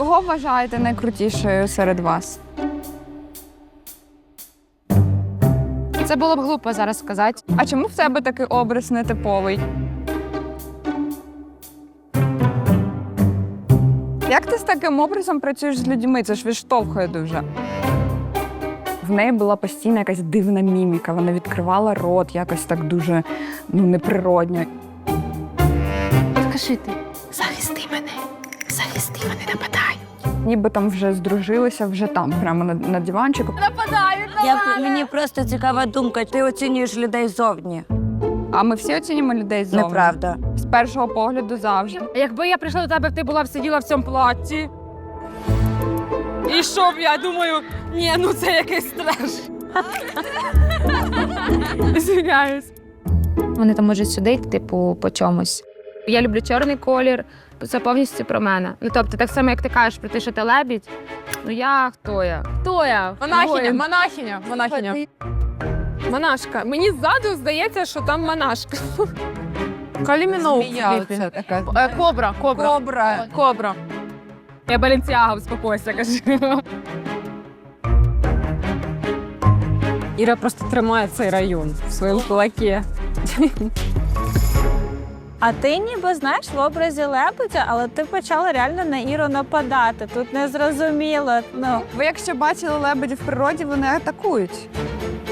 Кого вважаєте найкрутішою серед вас? Це було б глупо зараз сказати. А чому в тебе такий образ нетиповий? Як ти з таким образом працюєш з людьми? Це ж відштовхує дуже. В неї була постійна якась дивна міміка. Вона відкривала рот якось так дуже ну, неприродньо. Скажи ти. Ніби там вже здружилися, вже там, прямо на, на диванчику. Я, мені просто цікава думка, ти оцінюєш людей зовні. А ми всі оцінюємо людей зовні. Неправда. З першого погляду завжди. Якби я прийшла до тебе, ти була б сиділа в цьому платі. І що б я думаю, ні, ну це якийсь треш. Звиняюсь. Вони там можуть судити, типу, по чомусь. Я люблю чорний колір, це повністю про мене. Ну тобто, так само, як ти кажеш про те, що ти лебідь. Ну я хто я? Хто я? Монахиня, Воїн. монахиня, монахиня. Монашка. Мені ззаду здається, що там монашка. Калімінов. така. Е, Кобра, кобра. Кобра. Кобра. Я Баленціага, успокойся, кажи. Іра просто тримає цей район в своєму кулакі. А ти ніби знаєш в образі лебедя, але ти почала реально на Іру нападати. Тут не зрозуміло. Ну Ви якщо бачили лебеді в природі, вони атакують.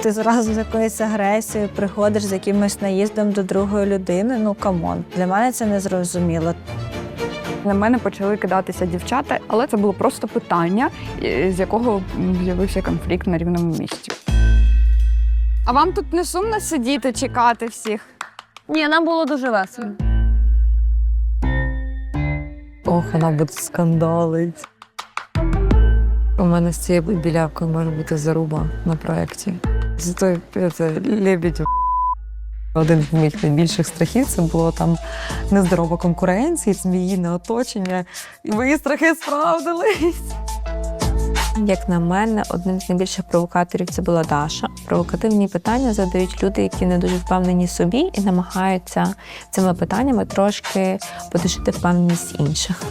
ти зразу з якоюсь агресією приходиш з якимось наїздом до другої людини. Ну камон, для мене це не зрозуміло. На мене почали кидатися дівчата, але це було просто питання, з якого з'явився конфлікт на рівному місці. А вам тут не сумно сидіти, чекати всіх? Ні, нам було дуже весело. Ох, вона буде скандалить. У мене з цією білявкою може бути заруба на проєкті. Зато це лебідь. Один з моїх найбільших страхів це було там нездорова конкуренція, зміїне оточення. І мої страхи справдились. Як на мене, одним з найбільших провокаторів це була Даша. Провокативні питання задають люди, які не дуже впевнені собі і намагаються цими питаннями трошки подушити впевненість інших.